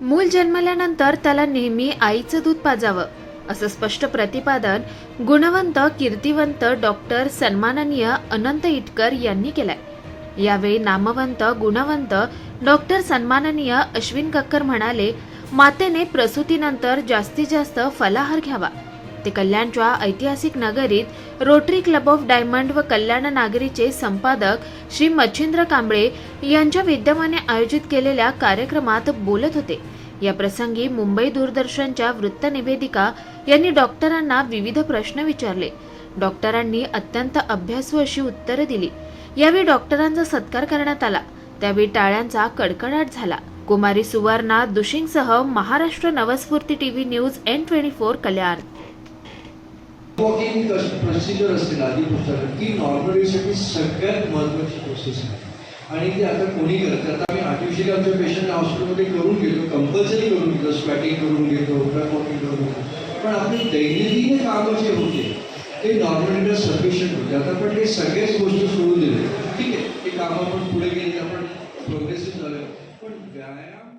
मूल जन्मल्यानंतर त्याला नेहमी आईचं दूध पाजावं असं स्पष्ट प्रतिपादन गुणवंत कीर्तिवंत डॉक्टर सन्माननीय अनंत इटकर यांनी केलंय. यावेळी नामवंत गुणवंत डॉक्टर सन्माननीय अश्विन कक्कर म्हणाले मातेने प्रसूतीनंतर जास्तीत जास्त फलाहार घ्यावा. ते कल्याणच्या ऐतिहासिक नगरीत रोटरी क्लब ऑफ डायमंड व कल्याण नागरीचे संपादक श्री मच्छिंद्र कांबळे यांच्या विद्यमाने आयोजित केलेल्या कार्यक्रमात बोलत होते. या प्रसंगी मुंबई दूरदर्शनच्या वृत्तनिवेदिका यांनी डॉक्टरांना विविध प्रश्न विचारले. डॉक्टरांनी अत्यंत अभ्यासू अशी उत्तरं दिली. यावेळी डॉक्टरांचा सत्कार करण्यात आला. त्यावेळी टाळ्यांचा कडकडाट झाला. कुमारी Suvarna दुशिंगसह Maharashtra Navsphurti TV news N twenty four Kalyan. Walking procedure असते आधी पुस्तकात ती नॉर्मलीसाठी सगळ्यात महत्त्वाची प्रोसेस आहे. आणि ती आता कोणी करत? आता आम्ही आर्टिफिशियल आमच्या पेशंट हॉस्पिटलमध्ये करून घेतो कंपल्सरी करून घेतो स्पॅटिंग करून घेतो वॉकिंग करून घेतो. पण आपली दैनंदिन कामं जे होते, ते नॉर्मलीला सफिशियंट होते. आता आपण ते सगळ्याच गोष्टी सोडून दिले ठीक आहे, ते कामं आपण पुढे गेले, आपण प्रोग्रेसिव्ह झालं. पण व्यायाम